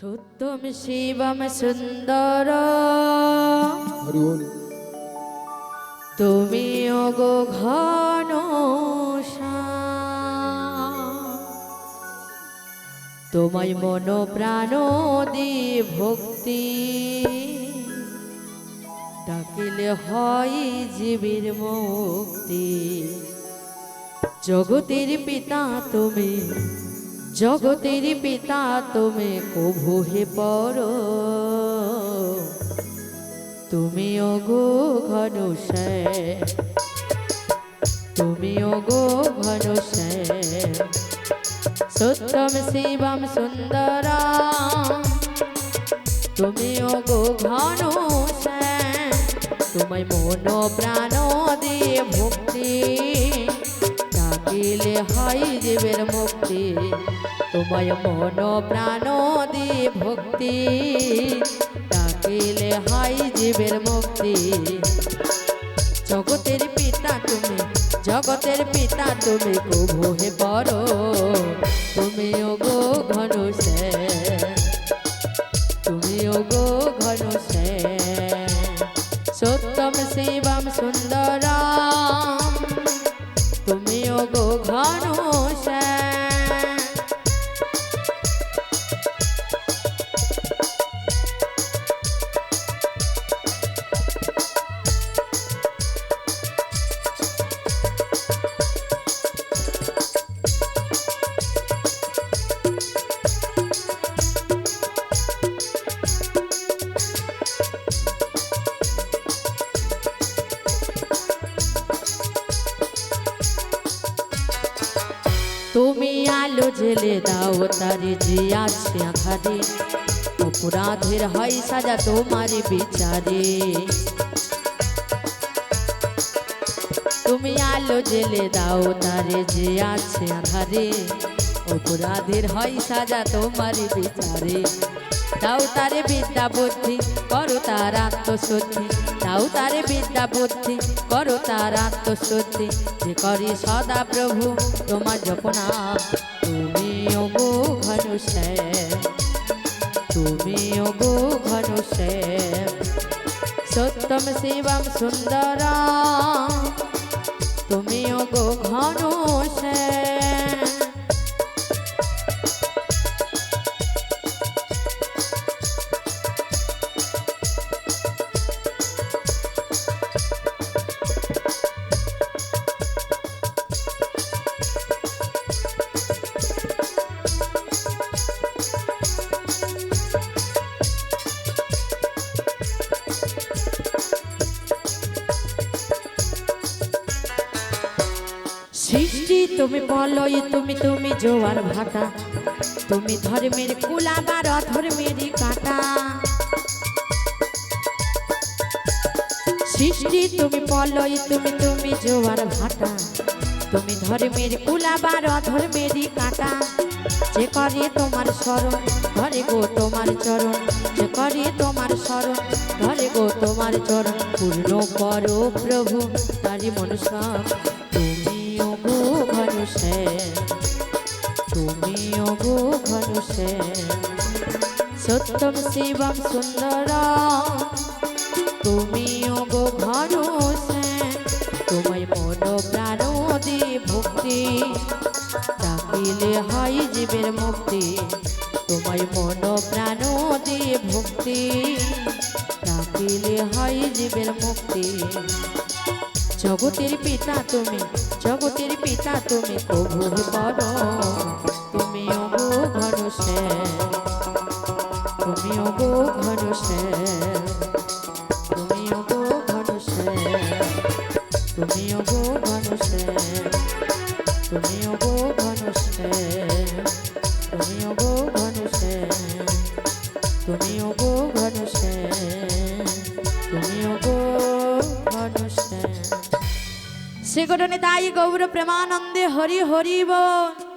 সত্যম শিবম সুন্দর। তুমি গো ঘন। তোমায় মন প্রাণ দি ভক্তি। ডাকিলে হয় জীবের মুক্তি। জগতের পিতা তুমি। জগতের পিতা তুমি কভু হে পর। তুমি ওগো ঘনশ্যাম, তুমি ওগো ঘনশ্যাম, সত্যম শিবম সুন্দর তুমি ওগো ঘনশ্যাম, তোমায় মন প্রাণ দিয়ে ভক্তি। ডাকিলে হয় জীবের মুক্তি। তোমায় মন প্রাণ দিয়ে ভক্তি। ডাকিলে হয় জীবের মুক্তি। জগতের পিতা তুমি, জগতের পিতা তুমি কভু হে বড় তুমি ওগো ঘন তুমি ওগো ঘন সত্যম শিবম সুন্দর তুমি আলো জেলে দাও, তারে যে আছে আধারে। অপরাধের হয় সাজা তোমার বিচারে। তুমি আলো জেলে দাও, তারে যে আছে আধারে। অপরাধের হয় সাজা তোমার বিচারে। দাও তারে বিদ্যা বুদ্ধি, করো তার আত্মশুদ্ধি। দাও তারে বিদ্যা বুদ্ধি, করো তার আত্মশুদ্ধি। যে করি সদা প্রভু, তোমার জপনা তুমি ওগো ঘনশ্যাম, তুমি ওগো ঘনশ্যাম। সত্যম শিবম সুন্দর তুমি ওগো ঘনশ্যাম তুমি বলই তুমি তুমি জোয়ার ভাটা। তুমি ধর্মের কুলাবার অধর্মের কাটা। সৃষ্টি তুমি বলই তুমি তুমি জোয়ার ভাটা। তুমি ধর্মের কুলাবার অধর্মের কাটা। যে করে তোমার স্মরণ, ধরে গো তোমার চরণ। যে করে তোমার স্মরণ, ধরে গো তোমার চরণ। পূর্ণ করো প্রভু তারি মনুষ্য ঘনশ্যাম তুমি ওগো ঘনশ্যাম সত্যম শিবম সুন্দর। তুমি ওগো ঘনশ্যাম তোমায় মন প্রাণ দি ভক্তি। ডাকিলে হয় জীবের মুক্তি। তোমায় মন প্রাণ দিয়ে ভক্তি। ডাকিলে হয় জীবের মুক্তি। জগতের পিতা তুমি, জগতের পিতা তুমি কবুল করো তুমি অগো ঘন তুমি অগো ঘন তুমি অগো ঘন তুমি অগো ঘন তুমি অগো ঘন তুমি অগো ঘন তুমি অগো ঘন তুমি অগো শ্রী গৌর প্রেমানন্দে হরি হরি বোন